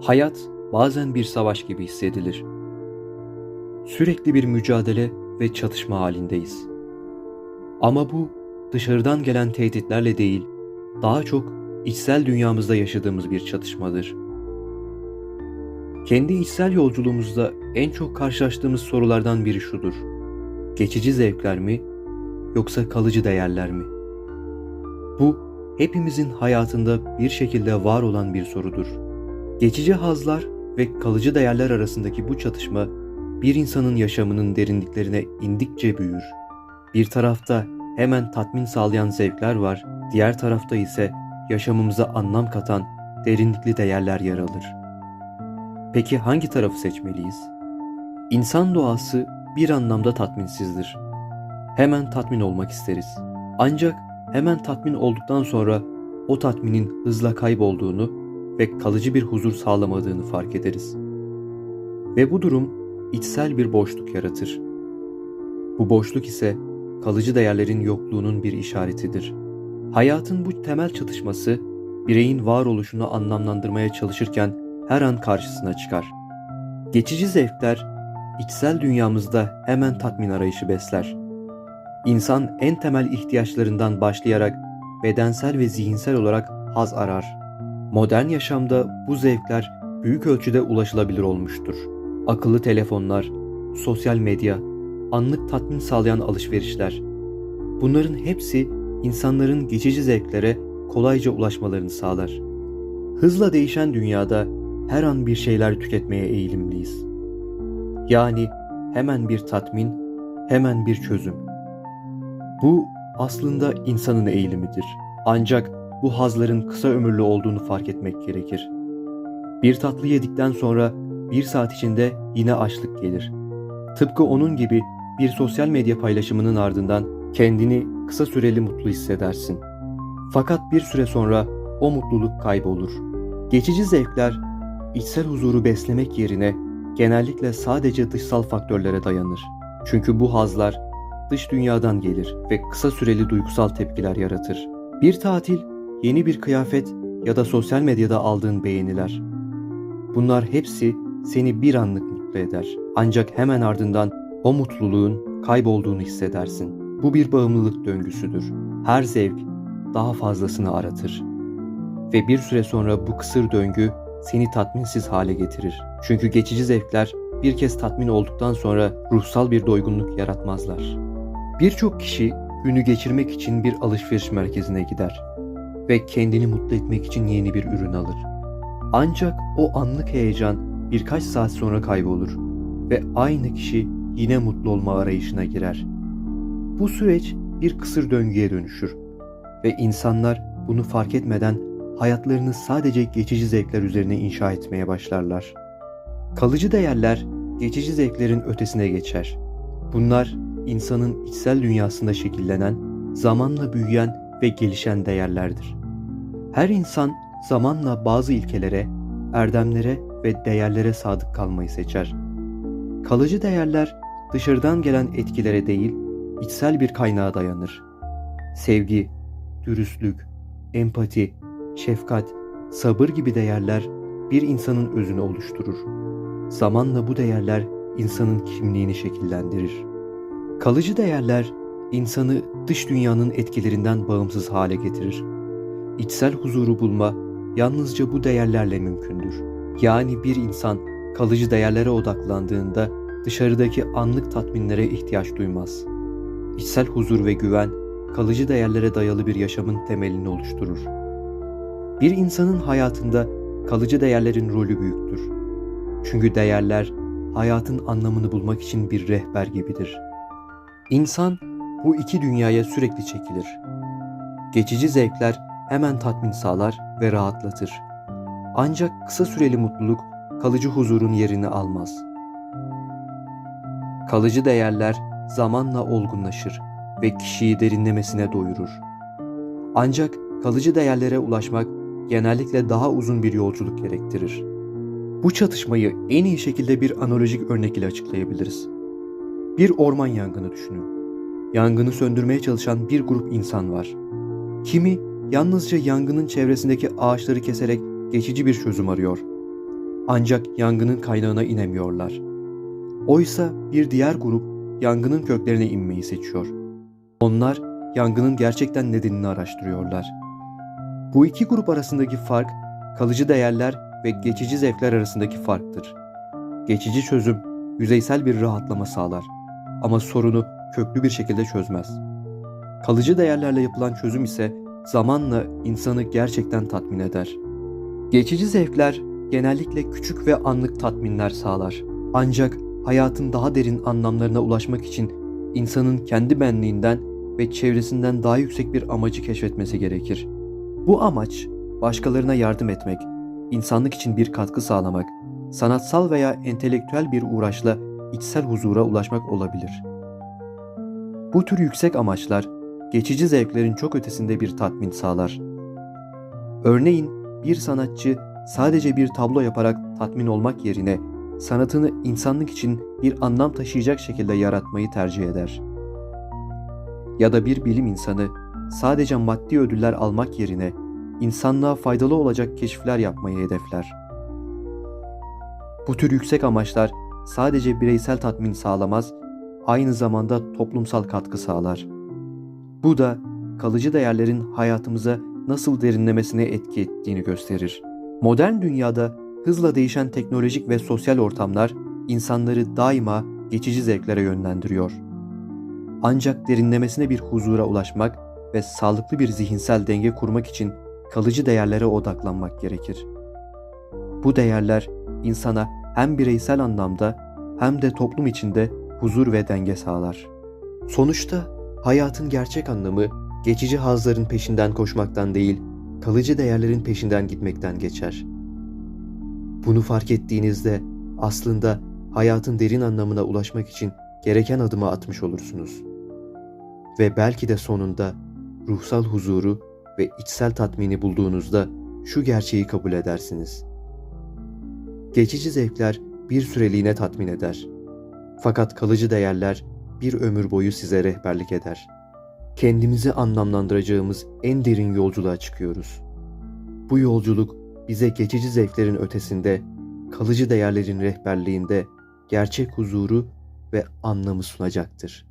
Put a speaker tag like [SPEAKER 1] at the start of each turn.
[SPEAKER 1] Hayat bazen bir savaş gibi hissedilir. Sürekli bir mücadele ve çatışma halindeyiz. Ama bu dışarıdan gelen tehditlerle değil, daha çok içsel dünyamızda yaşadığımız bir çatışmadır. Kendi içsel yolculuğumuzda en çok karşılaştığımız sorulardan biri şudur. Geçici zevkler mi yoksa kalıcı değerler mi? Bu hepimizin hayatında bir şekilde var olan bir sorudur. Geçici hazlar ve kalıcı değerler arasındaki bu çatışma bir insanın yaşamının derinliklerine indikçe büyür. Bir tarafta hemen tatmin sağlayan zevkler var, diğer tarafta ise yaşamımıza anlam katan derinlikli değerler yer alır. Peki hangi tarafı seçmeliyiz? İnsan doğası bir anlamda tatminsizdir. Hemen tatmin olmak isteriz. Ancak hemen tatmin olduktan sonra o tatminin hızla kaybolduğunu ve kalıcı bir huzur sağlamadığını fark ederiz. Ve bu durum içsel bir boşluk yaratır. Bu boşluk ise kalıcı değerlerin yokluğunun bir işaretidir. Hayatın bu temel çatışması bireyin varoluşunu anlamlandırmaya çalışırken her an karşısına çıkar. Geçici zevkler içsel dünyamızda hemen tatmin arayışı besler. İnsan en temel ihtiyaçlarından başlayarak bedensel ve zihinsel olarak haz arar. Modern yaşamda bu zevkler büyük ölçüde ulaşılabilir olmuştur. Akıllı telefonlar, sosyal medya, anlık tatmin sağlayan alışverişler. Bunların hepsi insanların geçici zevklere kolayca ulaşmalarını sağlar. Hızla değişen dünyada her an bir şeyler tüketmeye eğilimliyiz. Yani hemen bir tatmin, hemen bir çözüm. Bu aslında insanın eğilimidir. Ancak bu hazların kısa ömürlü olduğunu fark etmek gerekir. Bir tatlı yedikten sonra bir saat içinde yine açlık gelir. Tıpkı onun gibi bir sosyal medya paylaşımının ardından kendini kısa süreli mutlu hissedersin. Fakat bir süre sonra o mutluluk kaybolur. Geçici zevkler içsel huzuru beslemek yerine genellikle sadece dışsal faktörlere dayanır. Çünkü bu hazlar dış dünyadan gelir ve kısa süreli duygusal tepkiler yaratır. Bir tatil, yeni bir kıyafet ya da sosyal medyada aldığın beğeniler. Bunlar hepsi seni bir anlık mutlu eder. Ancak hemen ardından o mutluluğun kaybolduğunu hissedersin. Bu bir bağımlılık döngüsüdür. Her zevk daha fazlasını aratır. Ve bir süre sonra bu kısır döngü seni tatminsiz hale getirir. Çünkü geçici zevkler bir kez tatmin olduktan sonra ruhsal bir doygunluk yaratmazlar. Birçok kişi günü geçirmek için bir alışveriş merkezine gider ve kendini mutlu etmek için yeni bir ürün alır. Ancak o anlık heyecan birkaç saat sonra kaybolur ve aynı kişi yine mutlu olma arayışına girer. Bu süreç bir kısır döngüye dönüşür ve insanlar bunu fark etmeden hayatlarını sadece geçici zevkler üzerine inşa etmeye başlarlar. Kalıcı değerler geçici zevklerin ötesine geçer. Bunlar insanın içsel dünyasında şekillenen, zamanla büyüyen ve gelişen değerlerdir. Her insan zamanla bazı ilkelere, erdemlere ve değerlere sadık kalmayı seçer. Kalıcı değerler dışarıdan gelen etkilere değil, içsel bir kaynağa dayanır. Sevgi, dürüstlük, empati, şefkat, sabır gibi değerler bir insanın özünü oluşturur. Zamanla bu değerler insanın kimliğini şekillendirir. Kalıcı değerler insanı dış dünyanın etkilerinden bağımsız hale getirir. İçsel huzuru bulma yalnızca bu değerlerle mümkündür. Yani bir insan kalıcı değerlere odaklandığında dışarıdaki anlık tatminlere ihtiyaç duymaz. İçsel huzur ve güven kalıcı değerlere dayalı bir yaşamın temelini oluşturur. Bir insanın hayatında kalıcı değerlerin rolü büyüktür. Çünkü değerler hayatın anlamını bulmak için bir rehber gibidir. İnsan bu iki dünyaya sürekli çekilir. Geçici zevkler hemen tatmin sağlar ve rahatlatır. Ancak kısa süreli mutluluk kalıcı huzurun yerini almaz. Kalıcı değerler zamanla olgunlaşır ve kişiyi derinlemesine doyurur. Ancak kalıcı değerlere ulaşmak genellikle daha uzun bir yolculuk gerektirir. Bu çatışmayı en iyi şekilde bir analojik örnek ile açıklayabiliriz. Bir orman yangını düşünün. Yangını söndürmeye çalışan bir grup insan var. Kimi yalnızca yangının çevresindeki ağaçları keserek geçici bir çözüm arıyor. Ancak yangının kaynağına inemiyorlar. Oysa bir diğer grup yangının köklerine inmeyi seçiyor. Onlar yangının gerçekten nedenini araştırıyorlar. Bu iki grup arasındaki fark kalıcı değerler ve geçici zevkler arasındaki farktır. Geçici çözüm yüzeysel bir rahatlama sağlar ama sorunu köklü bir şekilde çözmez. Kalıcı değerlerle yapılan çözüm ise zamanla insanı gerçekten tatmin eder. Geçici zevkler genellikle küçük ve anlık tatminler sağlar. Ancak hayatın daha derin anlamlarına ulaşmak için insanın kendi benliğinden ve çevresinden daha yüksek bir amacı keşfetmesi gerekir. Bu amaç başkalarına yardım etmek, insanlık için bir katkı sağlamak, sanatsal veya entelektüel bir uğraşla içsel huzura ulaşmak olabilir. Bu tür yüksek amaçlar geçici zevklerin çok ötesinde bir tatmin sağlar. Örneğin bir sanatçı sadece bir tablo yaparak tatmin olmak yerine sanatını insanlık için bir anlam taşıyacak şekilde yaratmayı tercih eder. Ya da bir bilim insanı sadece maddi ödüller almak yerine insanlığa faydalı olacak keşifler yapmayı hedefler. Bu tür yüksek amaçlar sadece bireysel tatmin sağlamaz, aynı zamanda toplumsal katkı sağlar. Bu da kalıcı değerlerin hayatımıza nasıl derinlemesine etki ettiğini gösterir. Modern dünyada hızla değişen teknolojik ve sosyal ortamlar insanları daima geçici zevklere yönlendiriyor. Ancak derinlemesine bir huzura ulaşmak ve sağlıklı bir zihinsel denge kurmak için kalıcı değerlere odaklanmak gerekir. Bu değerler insana hem bireysel anlamda hem de toplum içinde huzur ve denge sağlar. Sonuçta hayatın gerçek anlamı geçici hazların peşinden koşmaktan değil, kalıcı değerlerin peşinden gitmekten geçer. Bunu fark ettiğinizde aslında hayatın derin anlamına ulaşmak için gereken adımı atmış olursunuz. Ve belki de sonunda ruhsal huzuru ve içsel tatmini bulduğunuzda şu gerçeği kabul edersiniz. Geçici zevkler bir süreliğine tatmin eder. Fakat kalıcı değerler bir ömür boyu size rehberlik eder. Kendimizi anlamlandıracağımız en derin yolculuğa çıkıyoruz. Bu yolculuk bize geçici zevklerin ötesinde, kalıcı değerlerin rehberliğinde gerçek huzuru ve anlamı sunacaktır.